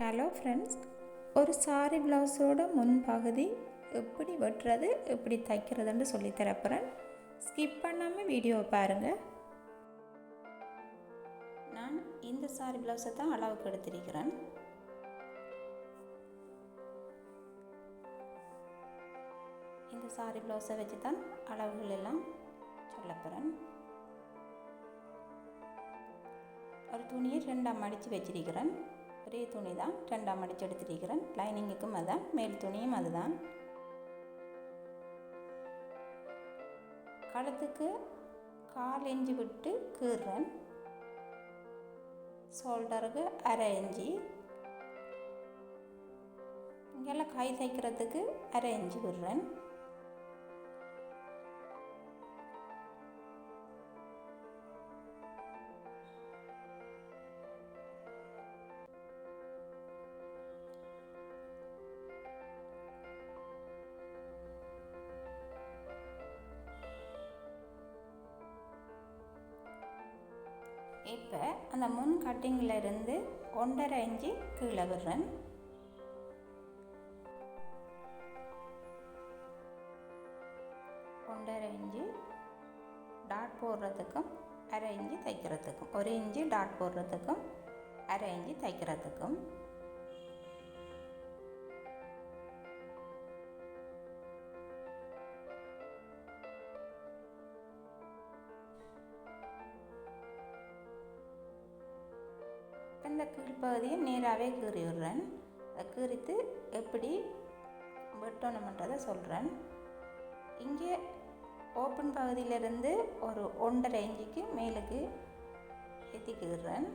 Hello friends ஒரு sorry ப்ளவுஸோட முன்பகுதி எப்படி வெட்டுறது எப்படி தைக்கிறதுன்னு சொல்லி தரப்போகிறேன் ஸ்கிப் பண்ணாமல் வீடியோவை பாருங்கள் நான் இந்த சாரி ப்ளவுஸை தான் அளவுக்கு எடுத்திருக்கிறேன். இந்த சாரி ப்ளவுஸை வச்சு தான் அளவுகள் எல்லாம் சொல்ல போகிறேன் ஒரு துணியை ரெண்டாம் மடித்து வச்சிருக்கிறேன். பெரிய துணி தான். ரெண்டாம் அடித்து எடுத்துட்டிருக்கிறேன். லைனிங்குக்கும் அதுதான் மேல் துணியும் அதுதான். கழுத்துக்கு கால் இஞ்சி விட்டு கீறேன் ஷோல்டருக்கு அரை இஞ்சி. இங்கெல்லாம் கை தைக்கிறதுக்கு அரை இஞ்சி விடுறேன். இப்போ அந்த முன் கட்டிங்கில் இருந்து ஒன்றரை இஞ்சி கீழே விடுறேன். ஒன்றரை இஞ்சி டாட் போடுறதுக்கும் அரை இஞ்சி தைக்கிறதுக்கும். ஒரு இஞ்சி டாட் போடுறதுக்கும் அரை இஞ்சி தைக்கிறதுக்கும். இந்த கீழ்ப்பகுதியை நேராகவே கீறி விடுறேன் அதை கீறித்து எப்படி வெட்டணுமன்றதை சொல்கிறேன் இங்கே ஓப்பன் பகுதியிலிருந்து ஒரு ஒன்றரை இஞ்சிக்கு மேலுக்கு ஏற்றிக்கிடுறேன்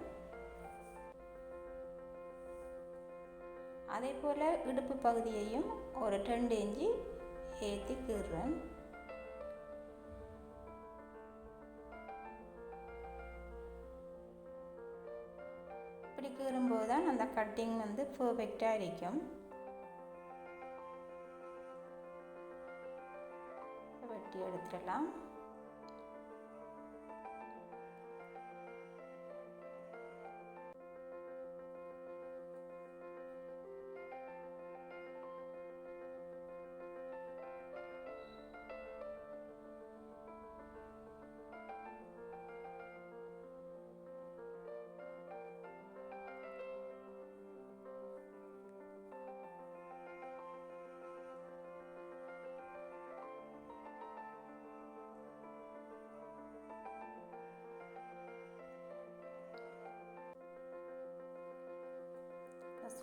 அதே போல் இடுப்பு பகுதியையும் ஒரு ரெண்டு இஞ்சி ஏற்றி கீறுறேன். கட்டிங் வந்து பர்ஃபெக்டாக இருக்கும். வெட்டி எடுத்துடலாம்.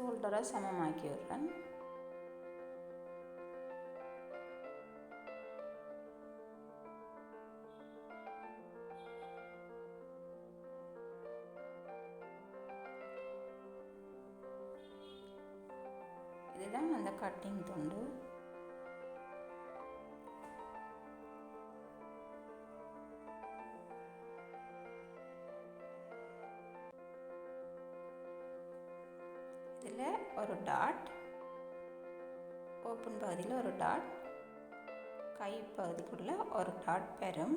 ஷோல்டரை சமமாக்கி விடுறேன். இதுதான் அந்த கட்டிங் துண்டு. ஓப்பன் பகுதியில் ஒரு டாட் கை பகுதிக்குள்ளே ஒரு டாட் பெறும்.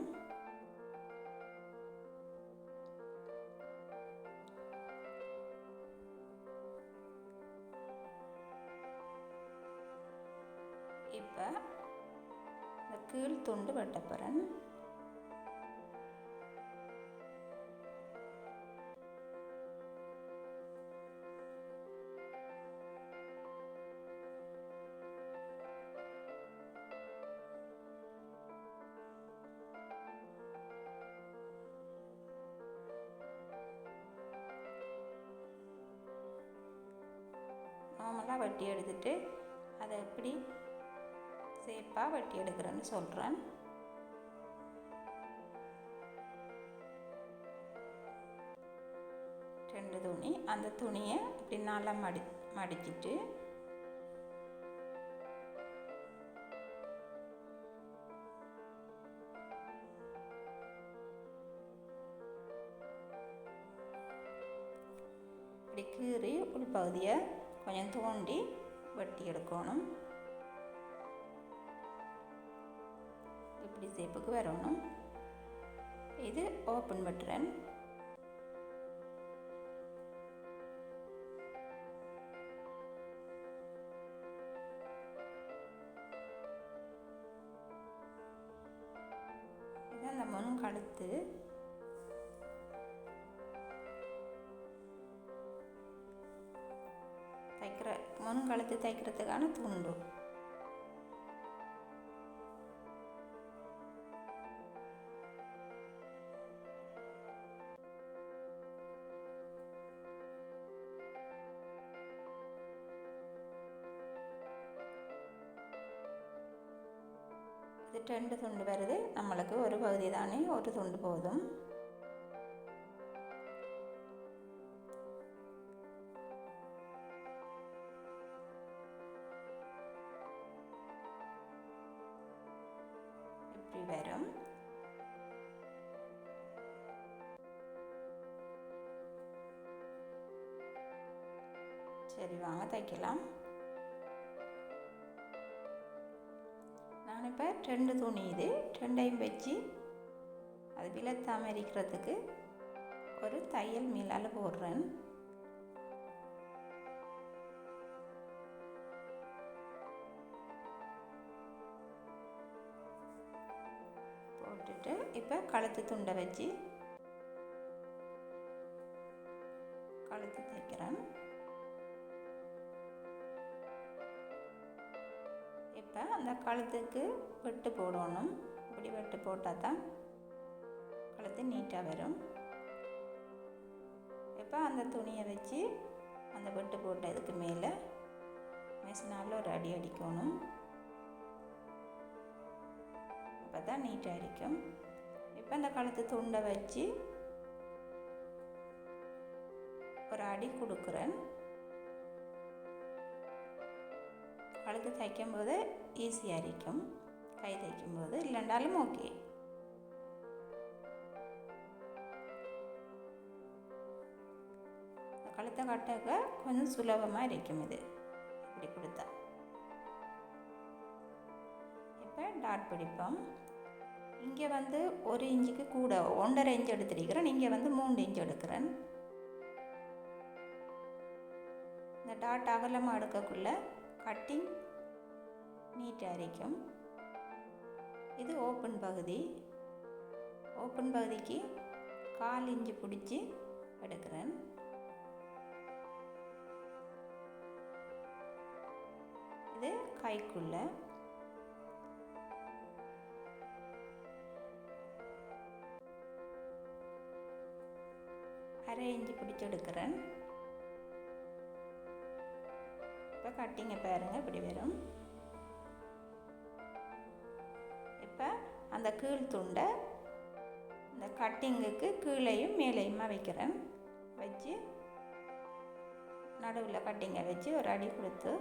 இப்போ இந்த கீழ் துண்டு வெட்டப்போகிறேன் வட்டி எடுத்துட்டு அதை எப்படி சேஃபாக வட்டி எடுக்கிறேன்னு சொல்கிறேன் ரெண்டு துணி அந்த துணியை இப்படி நல்லா மடி மடிச்சிட்டு இப்படி கீறி உள்பகுதியை கொஞ்சம் தோண்டி வெட்டி எடுக்கணும். இப்படி சேப்புக்கு வரணும். இது ஓப்பன் வெட்டுறேன் அந்த மண் கழுத்து முன் கழுத்து தைக்கிறதுக்கான துண்டு. இது ரெண்டு துண்டு வருது. நம்மளுக்கு ஒரு பகுதி தானே ஒரு துண்டு போதும். சரி வாங்க தைக்கலாம். நான் இப்போ ரெண்டு துணி இது ரெண்டையும் வச்சு அது விலத்தாமல் இருக்கிறதுக்கு ஒரு தையல் மீளால் போடுறேன். போட்டுட்டு இப்போ கழுத்து துண்டை வச்சு கழுத்து தைக்கிறேன். அந்த கழுத்துக்கு வெட்டு போடணும். இப்படி வெட்டு போட்டால் தான் கழுத்து நீட்டாக வரும். இப்போ அந்த துணியை வச்சு அந்த வெட்டு போட்டதுக்கு மேலே மிஷினால் ஒரு அடி அடிக்கணும். அப்போ தான் நீட்டாக இருக்கும். இப்போ அந்த கழுத்து துண்டை வச்சு ஒரு அடி கொடுக்குறேன். கழுத்து தைக்கும்போது ஈஸியாக இருக்கும் கை தைக்கும்போது இல்லைண்டாலும் ஓகே கழுத்தை கட்டாக்க கொஞ்சம் சுலபமாக இருக்கும் இது இப்படி கொடுத்தா இப்போ டாட் பிடிப்போம் இங்கே வந்து ஒரு இன்ச்சுக்கு கூட ஒன்றரை இன்ச் எடுத்துருக்கிறேன் இங்கே வந்து மூணு இன்ச் எடுக்கிறேன் இந்த டாட் அகலமாக எடுக்கக்குள்ளே கட்டிங் நீட்டாக அரைக்கும். இது ஓப்பன் பகுதி. ஓப்பன் பகுதிக்கு கால் இஞ்சி பிடிச்சி எடுக்கிறேன். இது கைக்குள்ள. அரை இஞ்சி பிடிச்சி எடுக்கிறேன். இப்போ கட்டிங்க பாருங்க இப்படி வரும். இப்போ அந்த கீழ் துண்டை இந்த கட்டிங்குக்கு கீழேயும் மேலேயுமா வைக்கிறேன். வச்சு நடுவில் கட்டிங்கை வச்சு ஒரு அடி கொடுத்து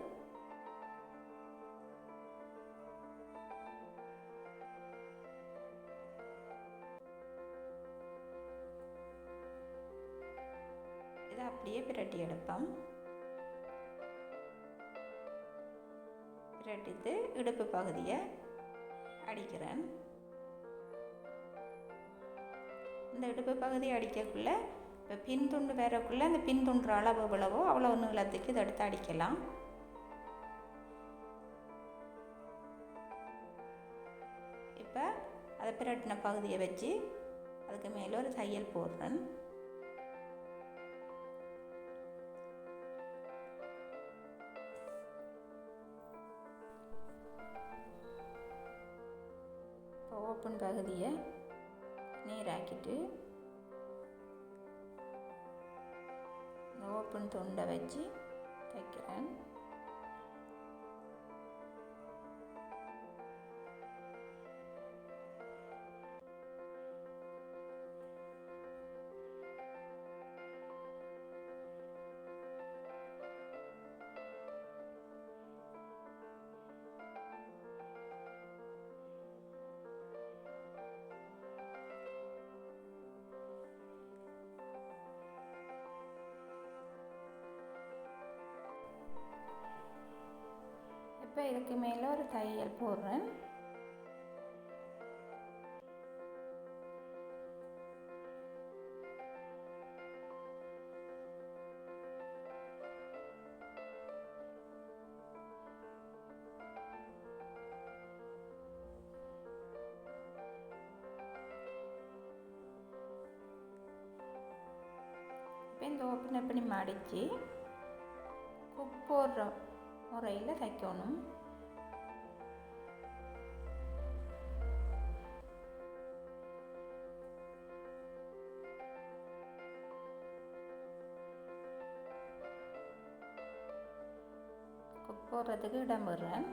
இதை அப்படியே பிரட்டி எடுப்போம். பிரட்டித்து இடுப்பு பகுதியை அடிக்கிறேன். இந்த இடுப்பு பகுதியை அடிக்கக்குள்ளே இப்போ பின் துண்டு வேறக்குள்ளே அந்த பின் துண்டுற அளவு எவ்வளவோ அவ்வளோ நீளத்துக்கு இதை எடுத்து அடிக்கலாம். இப்போ அதை பிரட்டின பகுதியை வச்சு அதுக்கு மேலே ஒரு தையல் போடுறேன். ஓப்பன் பகுதியை நீராக்கிட்டு இந்த ஓப்பன் துண்டை வச்சு தைக்கிறேன் இப்போ இதுக்கு மேலே ஒரு தையல் போடுறேன். இப்போ இந்த ஓப்பன் பண்ணி மடித்து குக் போடுறோம். முறையில் தைக்கணும். குக் போடுறதுக்கு இடம் விடுறேன்.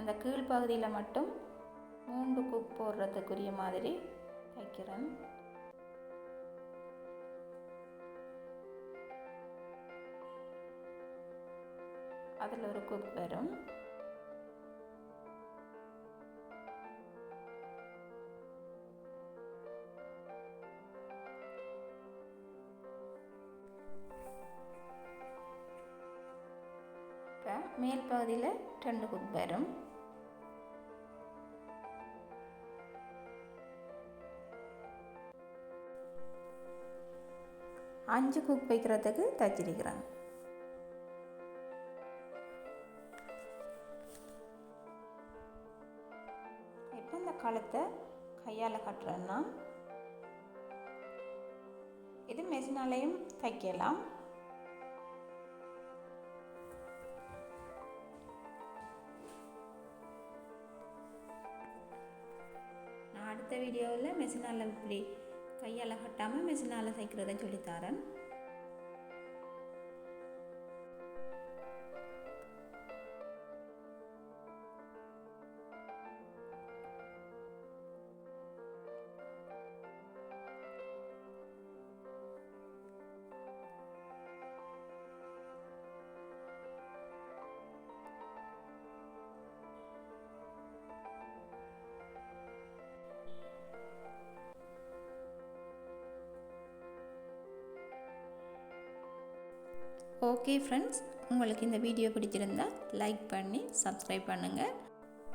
அந்த கீழ்ப்பகுதியில் மட்டும் மூன்று குக் போடுறதுக்குரிய மாதிரி தைக்கிறேன் அதில் ஒரு குக் வரும். இப்போ மேல் பகுதியில் ரெண்டு குக் வரும். அஞ்சு குக் வைக்கிறதுக்கு தச்சிருக்கிறாங்க. இப்போ இந்த கழுத்தை கையால் கட்டுறேன்னா இது மெஷினாலேயும் தைக்கலாம். நான் அடுத்த வீடியோவில் மெஷினால் இப்படி கையால் கட்டாமல் மிஷினால் தைக்கிறதை சொல்லித்தாரன் ஓகே ஃப்ரெண்ட்ஸ் உங்களுக்கு இந்த வீடியோ பிடிச்சிருந்தா லைக் பண்ணி சப்ஸ்கிரைப் பண்ணுங்கள்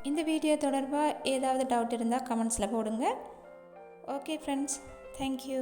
இந்த வீடியோ தொடர்பாக ஏதாவது டவுட் இருந்தால் கமெண்ட்ஸில் போடுங்க. Okay friends thank you